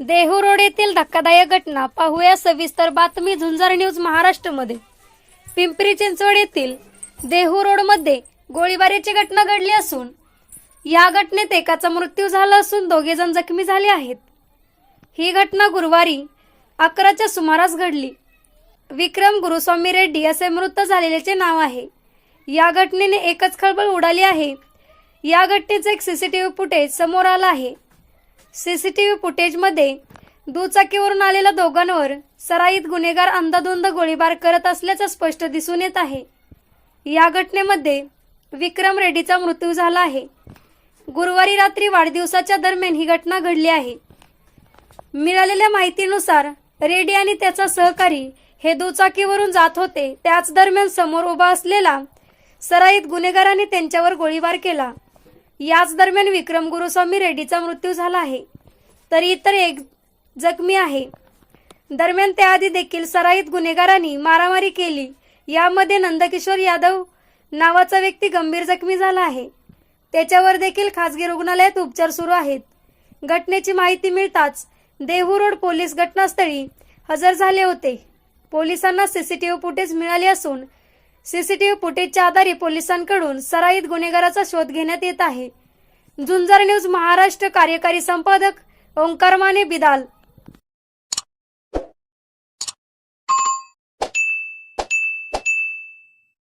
Dehu road येथील धक्कादायक घटना पाहूया सविस्तर बातमी झुंजार न्यूज महाराष्ट्रमध्ये. पिंपरी चिंचवड येथील देहू रोडमध्ये गोळीबारीची घटना घडली असून या घटनेत एकाचा मृत्यू झाला असून दोघे जण जखमी झाले आहेत. ही घटना गुरुवारी अकराच्या सुमारास घडली. विक्रम गुरुस्वामी रेड्डी असे मृत झालेल्याचे नाव आहे. या घटनेने एकच खळबळ उडाली आहे. या घटनेचं एक सीसीटीव्ही फुटेज समोर आलं आहे. सीसीटीव्ही फुटेजमध्ये दुचाकीवरून आलेल्या दोघांवर सराईत गुन्हेगार अंधाधुंद गोळीबार करत असल्याचं स्पष्ट दिसून येत आहे. या घटनेमध्ये विक्रम रेड्डीचा मृत्यू झाला आहे. गुरुवारी रात्री वाढदिवसाच्या दरम्यान ही घटना घडली आहे. मिळालेल्या माहितीनुसार रेड्डी आणि त्याचा सहकारी हे दुचाकीवरून जात होते. त्याच दरम्यान समोर उभा असलेला सराईत गुन्हेगारांनी त्यांच्यावर गोळीबार केला. याच दरम्यान विक्रम गुरुस्वामी रेड्डीचा मृत्यू झाला आहे. तर इतर एक जखमी आहे. दरम्यान त्याआधी देखील सराईत गुन्हेगारांनी मारामारी केली. यामध्ये नंदकिशोर यादव नावाचा व्यक्ती गंभीर जखमी झाला आहे. त्याच्यावर देखील खासगी रुग्णालयात उपचार सुरू आहेत. घटनेची माहिती मिळताच देहू रोड पोलीस घटनास्थळी हजर झाले होते. पोलिसांना सीसीटीव्ही फुटेज मिळाले असून सीसीटीव्ही फुटेजच्या आधारे पोलिसांकडून सराईत गुन्हेगाराचा शोध घेण्यात येत आहे. झुंजार न्यूज महाराष्ट्र कार्यकारी संपादक ओंकार माने बिदाल.